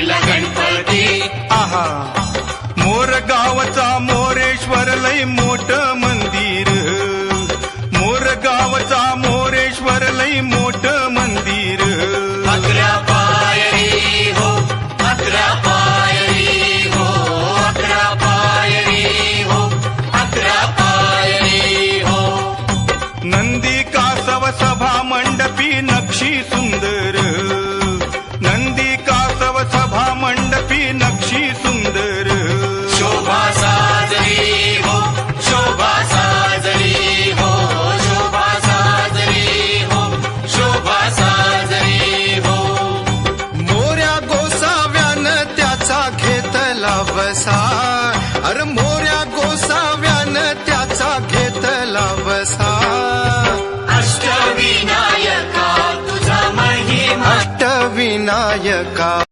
बांधला गणपती. आहा. मोर गावचा मोरेश्वर लय मोठ मंदिर. मोर गावचा मोरेश्वर लय मोठ मंदिर. अकरा पायरी हो अकरा पायरी हो अकरा पायरी हो अकरा पायरी हो. नंदी कासव सभा मंडपी नक्षी सुंदर. घेतला वसार. अरे मोऱ्या गोसाव्यानं त्याचा घेतला वसार. अष्टविनायका तुझा महिमा. अष्टविनायका.